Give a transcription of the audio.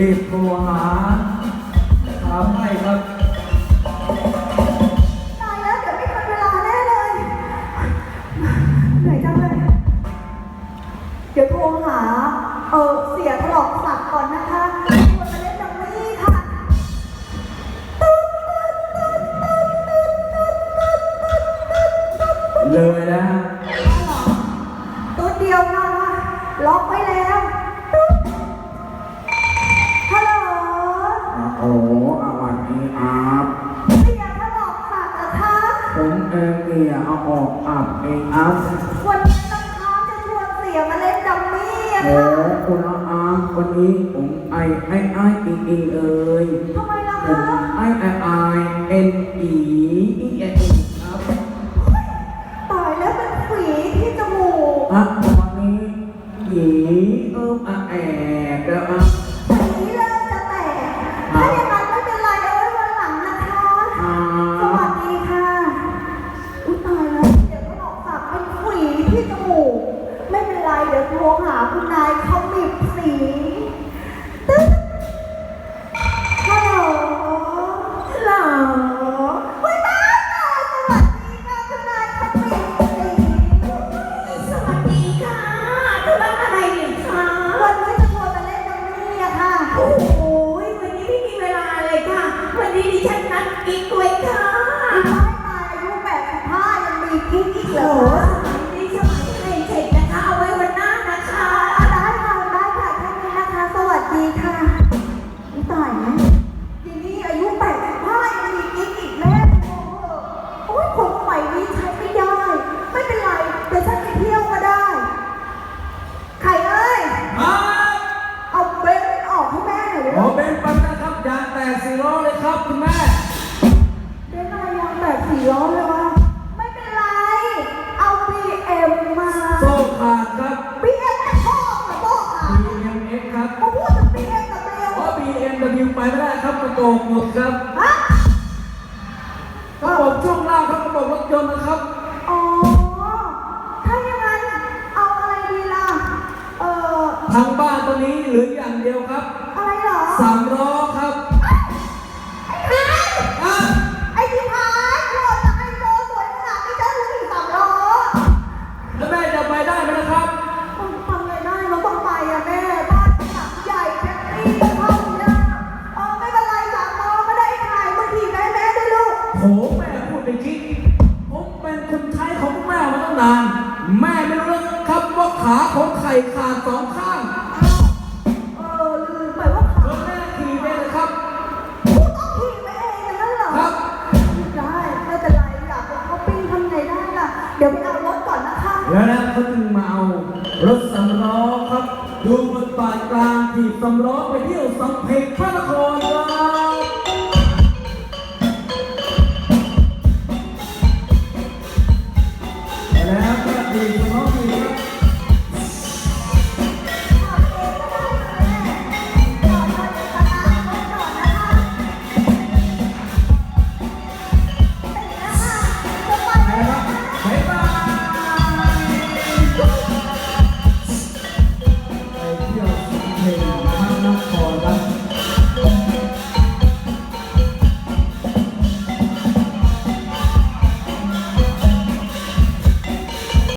รีบโทรหาถามให้ครับตายแล้วเดี๋ยวไม่ทันเวลาแน่เลย เหนื่อยจังเลย เดี๋ยวโทรหา เออเสียตลอกสักก่อนนะคะควรมเล่นดัมมี่ค่ะ เลยนะ เองเนี่ยเอาออกอาบเองอาบวันนี้น้ำค้างจะชวนเสียมาเล่นดัมมี่อะโอ้ค่ะคุณอาวันนี้ผมไอไอไอจริงๆเอ้ยทำไมล่ะผมคะไอไอไอเอ็นอีอี ลอ๋อ BMW ไปไม่ได้ครับกระโปรงหมดครับฮะระบบช่วงล่างครับระบบรถยนต์นะครับอ๋อ ถ้าอย่างนั้น เอาอะไรดีล่ะ เอ่อ ทางบ้านตัวนี้เหลืออย่างเดียวครับ อะไรเหรอ สามล้อครับ ตั้งนาน แม่ไม่รู้นะครับว่าขาของไข่ขาดสองข้าง เออลืมไปว่าขาแล้วแม่ขี่ไปเลยครับ ผู้ต้องขี่ไปเองอย่างนั้นเหรอครับ ได้ไม่เป็นไรอยากจะเขาปิ้งทำไงได้ล่ะ เดี๋ยวไปเอารถก่อนนะคะ แล้วนะเขาจึงมาเอารถสำล้อครับ ดูบทบาทกลางที่สำล้อไปเที่ยวสัมเพลพระนคร เพลงนะครับนครวัด